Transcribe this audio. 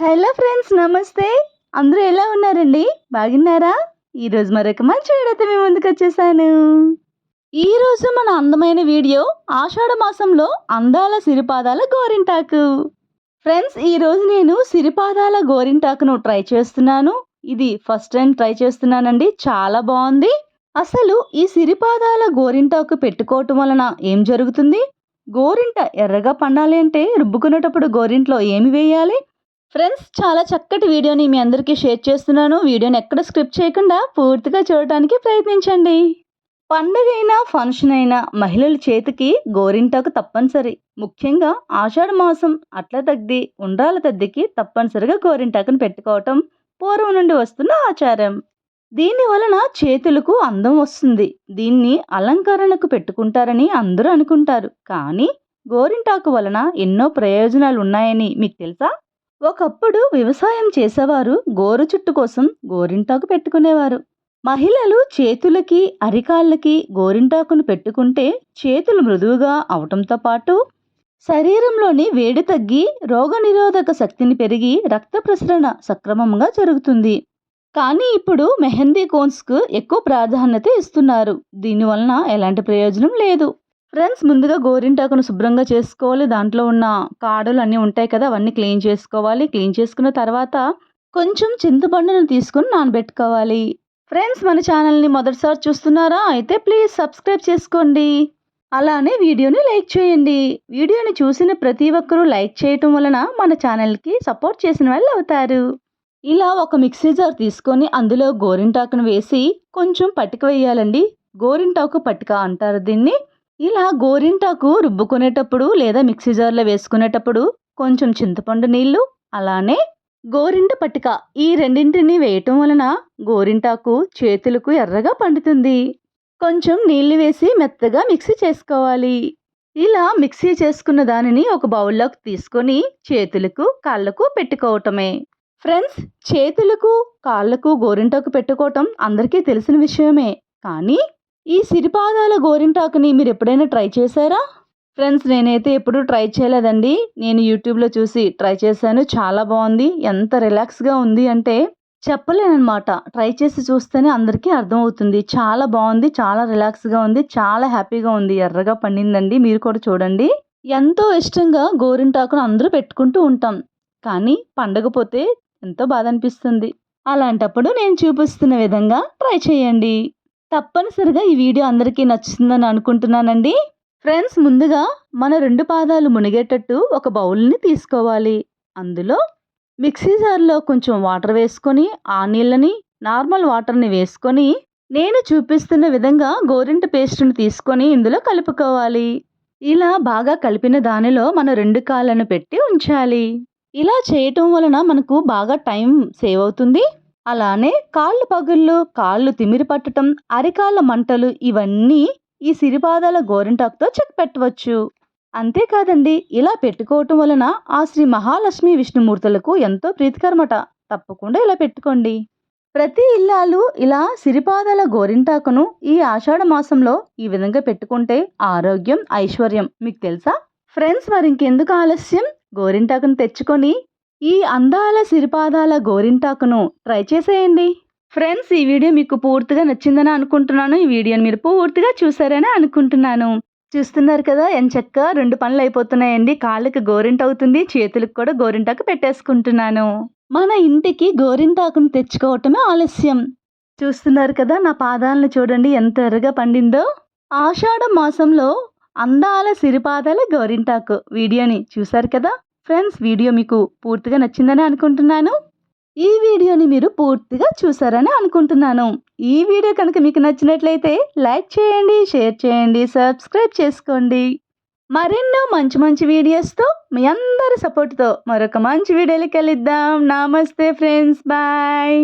Hello friends నమస్తే. అందరూ ఎలా ఉన్నారండి? బాగున్నారా? ఈరోజు మరొక మంచి వీడియోతో మేము ముందుకు వచ్చేసాను. ఈరోజు మన అందమైన వీడియో ఆషాఢ మాసంలో అందాల సిరిపాదాల గోరింటాకు. ఫ్రెండ్స్ ఈరోజు నేను సిరిపాదాల గోరింటాకును ట్రై చేస్తున్నాను. ఇది ఫస్ట్ టైం ట్రై చేస్తున్నానండి. చాలా బాగుంది. అసలు ఈ సిరిపాదాల గోరింటాకు పెట్టుకోవటం వలన ఏం జరుగుతుంది? గోరింట ఎర్రగా పండాలి అంటే రుబ్బుకునేటప్పుడు గోరింట్లో ఏమి వేయాలి? ఫ్రెండ్స్ చాలా చక్కటి వీడియోని మీ అందరికీ షేర్ చేస్తున్నాను. వీడియోని ఎక్కడ స్క్రిప్ట్ చేయకుండా పూర్తిగా చూడటానికి ప్రయత్నించండి. పండగ అయినా ఫంక్షన్ అయినా మహిళల చేతికి గోరింటాకు తప్పనిసరి. ముఖ్యంగా ఆషాఢ మాసం అట్ల తగ్గి ఉండ్రాల తద్దికి తప్పనిసరిగా గోరింటాకును పెట్టుకోవటం పూర్వం నుండి వస్తున్న ఆచారం. దీని వలన చేతులకు అందం వస్తుంది. దీన్ని అలంకరణకు పెట్టుకుంటారని అందరూ అనుకుంటారు. కానీ గోరింటాకు వలన ఎన్నో ప్రయోజనాలు ఉన్నాయని మీకు తెలుసా? ఒకప్పుడు వ్యవసాయం చేసేవారు గోరు చుట్టు కోసం గోరింటాకు పెట్టుకునేవారు. మహిళలు చేతులకి అరికాళ్ళకి గోరింటాకును పెట్టుకుంటే చేతులు మృదువుగా అవటంతో పాటు శరీరంలోని వేడి తగ్గి రోగనిరోధక శక్తిని పెరిగి రక్త ప్రసరణ సక్రమంగా జరుగుతుంది. కానీ ఇప్పుడు మెహందీ కోన్స్కు ఎక్కువ ప్రాధాన్యత ఇస్తున్నారు. దీనివలన ఎలాంటి ప్రయోజనం లేదు. ఫ్రెండ్స్ ముందుగా గోరింటాకును శుభ్రంగా చేసుకోవాలి. దాంట్లో ఉన్న కాడలు అన్నీ ఉంటాయి కదా అవన్నీ క్లీన్ చేసుకోవాలి. క్లీన్ చేసుకున్న తర్వాత కొంచెం చింతపండును తీసుకుని నానబెట్టుకోవాలి. ఫ్రెండ్స్ మన ఛానల్ని మొదటిసారి చూస్తున్నారా? అయితే ప్లీజ్ సబ్స్క్రైబ్ చేసుకోండి. అలానే వీడియోని లైక్ చేయండి. వీడియోని చూసిన ప్రతి ఒక్కరూ లైక్ చేయటం వలన మన ఛానల్కి సపోర్ట్ చేసిన వాళ్ళు అవుతారు. ఇలా ఒక మిక్సీ జార్ తీసుకొని అందులో గోరింటాకును వేసి కొంచెం పట్టిక వేయాలండి. గోరింటాకు పట్టిక అంటారు దీన్ని. ఇలా గోరింటాకు రుబ్బుకునేటప్పుడు లేదా మిక్సీ జార్లో వేసుకునేటప్పుడు కొంచెం చింతపండు నీళ్ళు అలానే గోరింట పట్టిక ఈ రెండింటిని వేయటం వలన గోరింటాకు చేతులకు ఎర్రగా పండుతుంది. కొంచెం నీళ్ళు వేసి మెత్తగా మిక్సీ చేసుకోవాలి. ఇలా మిక్సీ చేసుకున్న దానిని ఒక బౌల్లోకి తీసుకొని చేతులకు కాళ్ళకు పెట్టుకోవటమే. ఫ్రెండ్స్ చేతులకు కాళ్ళకు గోరింటాకు పెట్టుకోవటం అందరికీ తెలిసిన విషయమే. కానీ ఈ సిరిపాదాల గోరింటాకుని మీరు ఎప్పుడైనా ట్రై చేశారా? ఫ్రెండ్స్ నేనైతే ఎప్పుడూ ట్రై చేయలేదండి. నేను యూట్యూబ్లో చూసి ట్రై చేశాను. చాలా బాగుంది. ఎంత రిలాక్స్గా ఉంది అంటే చెప్పలేనమాట ట్రై చేసి చూస్తేనే అందరికీ అర్థమవుతుంది. చాలా బాగుంది. చాలా రిలాక్స్గా ఉంది. చాలా హ్యాపీగా ఉంది. ఎర్రగా పండిందండి. మీరు కూడా చూడండి. ఎంతో ఇష్టంగా గోరింటాకును అందరూ పెట్టుకుంటూ ఉంటాం. కానీ పండగపోతే ఎంతో బాధ అనిపిస్తుంది. అలాంటప్పుడు నేను చూపిస్తున్న విధంగా ట్రై చేయండి. తప్పనిసరిగా ఈ వీడియో అందరికీ నచ్చుతుందని అనుకుంటున్నానండి. ఫ్రెండ్స్ ముందుగా మన రెండు పాదాలు మునిగేటట్టు ఒక బౌల్ని తీసుకోవాలి. అందులో మిక్సీ జార్లో కొంచెం వాటర్ వేసుకొని ఆ నీళ్ళని నార్మల్ వాటర్ని వేసుకొని నేను చూపిస్తున్న విధంగా గోరింట పేస్ట్ని తీసుకొని ఇందులో కలుపుకోవాలి. ఇలా బాగా కలిపిన దానిలో మన రెండు కాళ్ళను పెట్టి ఉంచాలి. ఇలా చేయటం వలన మనకు బాగా టైం సేవ్ అవుతుంది. అలానే కాళ్ళు పగుళ్ళు కాళ్ళు తిమిరి పట్టడం అరికాళ్ళ మంటలు ఇవన్నీ ఈ సిరిపాదాల గోరింటాకుతో చెక్ పెట్టవచ్చు. అంతేకాదండి ఇలా పెట్టుకోవటం వలన ఆ శ్రీ మహాలక్ష్మి విష్ణుమూర్తులకు ఎంతో ప్రీతికరమట. తప్పకుండా ఇలా పెట్టుకోండి. ప్రతి ఇల్లాలు ఇలా సిరిపాదాల గోరింటాకును ఈ ఆషాఢ మాసంలో ఈ విధంగా పెట్టుకుంటే ఆరోగ్యం ఐశ్వర్యం. మీకు తెలుసా? ఫ్రెండ్స్ మరి ఇంకెందుకు ఆలస్యం? గోరింటాకును తెచ్చుకొని ఈ అందాల సిరిపాదాల గోరింటాకును ట్రై చేసేయండి. ఫ్రెండ్స్ ఈ వీడియో మీకు పూర్తిగా నచ్చిందని అనుకుంటున్నాను. ఈ వీడియోని మీరు పూర్తిగా చూసారని అనుకుంటున్నాను. చూస్తున్నారు కదా ఎంచక్క రెండు పనులు అయిపోతున్నాయండి. కాళ్ళకి గోరింట అవుతుంది చేతులకు కూడా గోరింటాకు పెట్టేసుకుంటున్నాను. మన ఇంటికి గోరింటాకును తెచ్చుకోవటమే ఆలస్యం. చూస్తున్నారు కదా నా పాదాలను చూడండి ఎంత ఎర్రగా పండిందో. ఆషాఢ మాసంలో అందాల సిరిపాదాల గోరింటాకు వీడియోని చూసారు కదా? ఫ్రెండ్స్ వీడియో మీకు పూర్తిగా నచ్చిందని అనుకుంటున్నాను. ఈ వీడియోని మీరు పూర్తిగా చూసారని అనుకుంటున్నాను. ఈ వీడియో కనుక మీకు నచ్చినట్లయితే లైక్ చేయండి షేర్ చేయండి సబ్స్క్రైబ్ చేసుకోండి. మరెన్నో మంచి మంచి వీడియోస్తో మీ అందరి సపోర్ట్తో మరొక మంచి వీడియోలకి కలుద్దాం. నమస్తే ఫ్రెండ్స్ బాయ్.